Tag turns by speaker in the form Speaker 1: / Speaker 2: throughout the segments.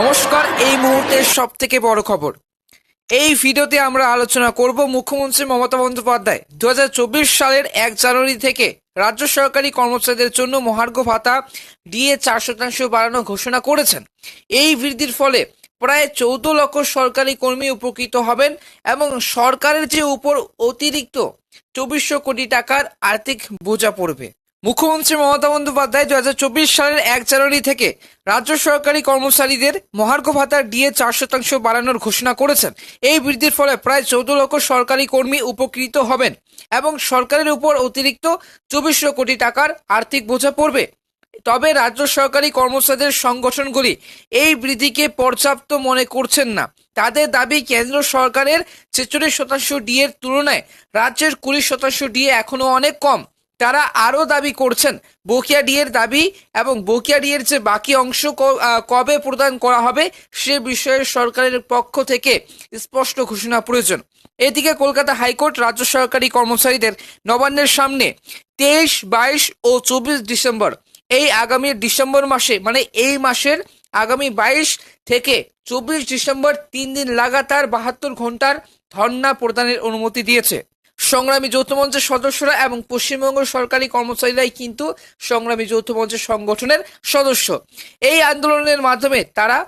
Speaker 1: নমস্কার, এই মুহূর্তের সব থেকে বড় খবর। এই ভিডিওতে আমরা আলোচনা করব মুখ্যমন্ত্রী মমতা বন্দ্যোপাধ্যায়। দু হাজার চব্বিশ সালের এক জানুয়ারি থেকে রাজ্য সরকারি কর্মচারীদের জন্য মহার্ঘ ভাতা ডিএ চার শতাংশ বাড়ানো ঘোষণা করেছেন। এই বৃদ্ধির ফলে প্রায় চৌদ্দ লক্ষ সরকারি কর্মী উপকৃত হবেন এবং সরকারের যে উপর অতিরিক্ত চব্বিশশো কোটি টাকার আর্থিক বোঝা পড়বে। মুখ্যমন্ত্রী মমতা বন্দ্যোপাধ্যায় দু হাজার চব্বিশ সালের এক জানুয়ারি থেকে রাজ্য সরকারি কর্মচারীদের মহার্ঘ ভাতার ডিএ চার শতাংশ বাড়ানোর ঘোষণা করেছেন। এই বৃদ্ধির ফলে প্রায় চৌদ্দ লক্ষ সরকারি কর্মী উপকৃত হবেন এবং সরকারের উপর অতিরিক্ত চব্বিশশো কোটি টাকার আর্থিক বোঝা পড়বে। তবে রাজ্য সরকারি কর্মচারীদের সংগঠনগুলি এই বৃদ্ধিকে পর্যাপ্ত মনে করছেন না। তাদের দাবি, কেন্দ্র সরকারের ছেচল্লিশ শতাংশ ডিএর তুলনায় রাজ্যের কুড়ি শতাংশ ডিএ এখনও অনেক কম। তারা আরও দাবি করছেন, বকেয়া ডিএর দাবি এবং বকেয়া ডিএর যে বাকি অংশ কবে প্রদান করা হবে সে বিষয়ে সরকারের পক্ষ থেকে স্পষ্ট ঘোষণা প্রয়োজন। এদিকে কলকাতা হাইকোর্ট রাজ্য সরকারি কর্মচারীদের নবান্নের সামনে তেইশ, বাইশ ও চব্বিশ ডিসেম্বর, এই আগামী ডিসেম্বর মাসে মানে এই মাসের আগামী বাইশ থেকে চব্বিশ ডিসেম্বর তিন দিন লাগাতার বাহাত্তর ঘণ্টার ধর্ণা প্রদানের অনুমতি দিয়েছে। সংগ্রামী যৌথ মঞ্চের সদস্যরা এবং পশ্চিমবঙ্গ সরকারি কর্মচারীরাই কিন্তু সংগ্রামী যৌথ মঞ্চের সংগঠনের সদস্য। এই আন্দোলনের মাধ্যমে তারা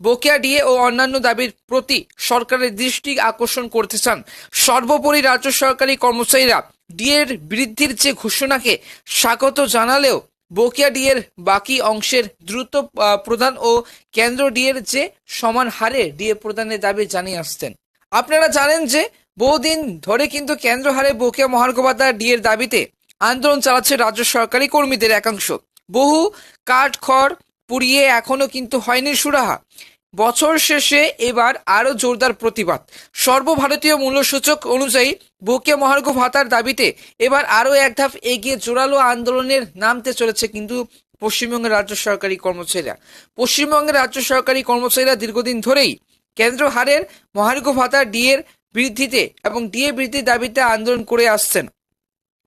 Speaker 1: বকেয়া ডিএ ও অন্যান্য দাবির প্রতি সরকারের দৃষ্টি আকর্ষণ করতে চান। সর্বোপরি রাজ্য সরকারি কর্মচারীরা ডিএর বৃদ্ধির যে ঘোষণাকে স্বাগত জানালেও বকেয়া ডিএর বাকি অংশের দ্রুত প্রদান ও কেন্দ্র ডিএর যে সমান হারে ডিএ প্রদানের দাবি জানিয়ে আসতেন আপনারা জানেন যে বহুদিন ধরে কিন্তু কেন্দ্র হারে বকেয়া ভাতা ডিএর দাবিতে আন্দোলন চালাচ্ছে রাজ্য সরকারি কর্মীদের একাংশ। বহু কাঠ খড় পুড়িয়ে এখনও কিন্তু হয়নি সুরাহা। বছর শেষে এবার আরও জোরদার প্রতিবাদ। সর্বভারতীয় মূল্যসূচক অনুযায়ী বকেয়া মহার্ঘ ভাতার দাবিতে এবার আরও এক ধাপ এগিয়ে জোরালো আন্দোলনের নামতে চলেছে কিন্তু পশ্চিমবঙ্গের রাজ্য সরকারি কর্মচারীরা। পশ্চিমবঙ্গের রাজ্য সরকারি কর্মচারীরা দীর্ঘদিন ধরেই কেন্দ্র হারের মহার্ঘ ভাতা ডিএর বৃদ্ধিতে এবং ডিএ বৃদ্ধির দাবিতে আন্দোলন করে আসছেন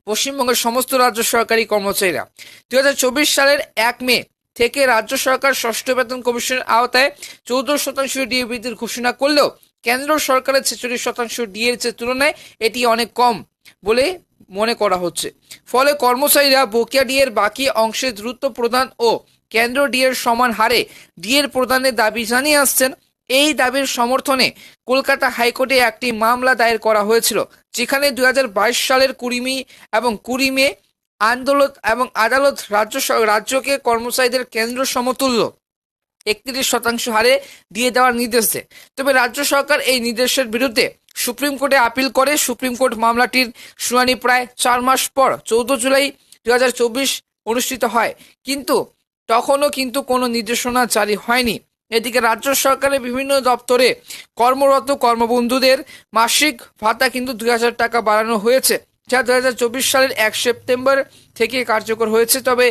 Speaker 1: পশ্চিমবঙ্গের সমস্ত রাজ্য সরকারি কর্মচারীরা। দু হাজার চব্বিশ সালের এক মে থেকে রাজ্য সরকার ষষ্ঠ বেতন কমিশনের আওতায় চৌদ্দ শতাংশ ডিএ বৃদ্ধির ঘোষণা করলেও কেন্দ্র সরকারের ছেচল্লিশ শতাংশ ডিএর তুলনায় এটি অনেক কম বলে মনে করা হচ্ছে। ফলে কর্মচারীরা বকেয়া ডিএর বাকি অংশে দ্রুত প্রদান ও কেন্দ্র ডিএর সমান হারে ডিএর প্রদানের দাবি জানিয়ে আসছেন এই দাবির সমর্থনে কলকাতা হাইকোর্টে একটি মামলা দায়ের করা হয়েছিল, যেখানে দু হাজার বাইশ সালের কুড়ি মে এবং কুড়ি মে আন্দোলন এবং আদালত রাজ্য রাজ্যকে কর্মচারীদের কেন্দ্র সমতুল্য একত্রিশ শতাংশ হারে দিয়ে দেওয়ার নির্দেশ দেয়। তবে রাজ্য সরকার এই নির্দেশের বিরুদ্ধে সুপ্রিম কোর্টে আপিল করে। সুপ্রিম কোর্ট মামলাটির শুনানি প্রায় চার মাস পর, চৌদ্দ জুলাই দু হাজার চব্বিশ অনুষ্ঠিত হয়। কিন্তু তখনও কিন্তু কোনো নির্দেশনা জারি হয়নি। এদিকে রাজ্য সরকারের বিভিন্ন দপ্তরে কর্মরত কর্মবন্ধুদের মাসিক ভাতা কিন্তু দুই হাজার টাকা বাড়ানো হয়েছে, যা দু হাজার চব্বিশ সালের এক সেপ্টেম্বর থেকে কার্যকর হয়েছে। তবে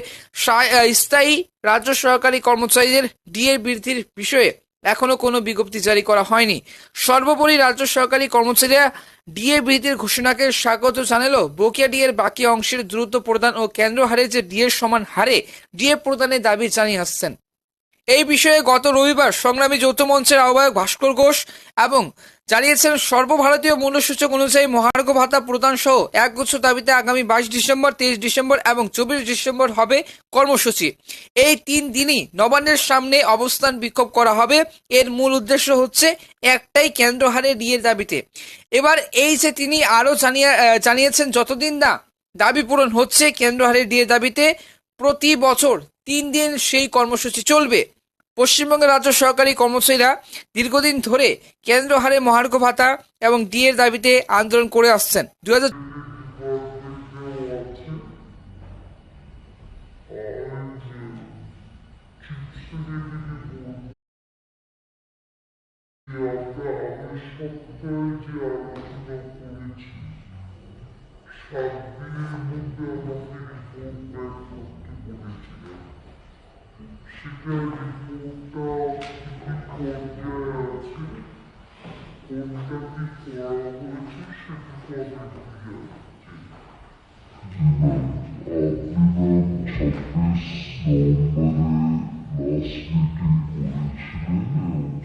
Speaker 1: স্থায়ী রাজ্য সরকারি কর্মচারীদের ডিএ বৃদ্ধির বিষয়ে এখনও কোনো বিজ্ঞপ্তি জারি করা হয়নি। সর্বোপরি রাজ্য সরকারি কর্মচারীরা ডিএ বৃদ্ধির ঘোষণাকে স্বাগত জানালেও বকেয়া ডিএর বাকি অংশের দ্রুত প্রদান ও কেন্দ্র হারে যে ডিএর সমান হারে ডিএ প্রদানের দাবি জানিয়ে আসছেন। এই বিষয়ে গত রবিবার সংগ্রামী যৌথ মঞ্চের আহ্বায়ক ভাস্কর ঘোষ এবং জানিয়েছেন সর্বভারতীয় মূল্যসূচক অনুযায়ী মহার্ঘ ভাতা প্রদান সহ একগুচ্ছ দাবিতে আগামী বাইশ ডিসেম্বর তেইশ ডিসেম্বর এবং চব্বিশ ডিসেম্বর হবে কর্মসূচি। এই তিন দিনই নবান্নের সামনে অবস্থান বিক্ষোভ করা হবে। এর মূল উদ্দেশ্য হচ্ছে একটাই কেন্দ্র হারে ডিএর দাবিতে। এবার এই যে তিনি আরও জানিয়ে জানিয়েছেন, যতদিন না দাবি পূরণ হচ্ছে কেন্দ্র হারে ডিএর দাবিতে, প্রতি বছর তিন দিন সেই কর্মসূচি চলবে। পশ্চিমবঙ্গের রাজ্য সরকারি কর্মচারীরা দীর্ঘদিন ধরে কেন্দ্র হারে মহার্ঘ ভাতা এবং ডিএর দাবিতে আন্দোলন করে আসছেন। দু সাত
Speaker 2: দিনের মধ্যে ব্যাক করতে 시작이 못다 깊은 건데 온갖이 과학을 지신 거는 그게 우리는 앞에서 너만의 나스기기 우리 집에는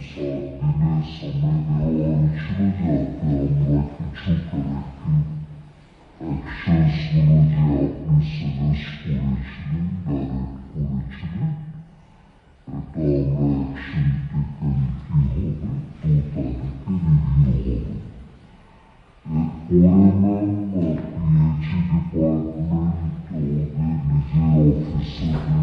Speaker 2: 사기네 사매네 왕실을 잡고 One moment, you keep on will be the hero.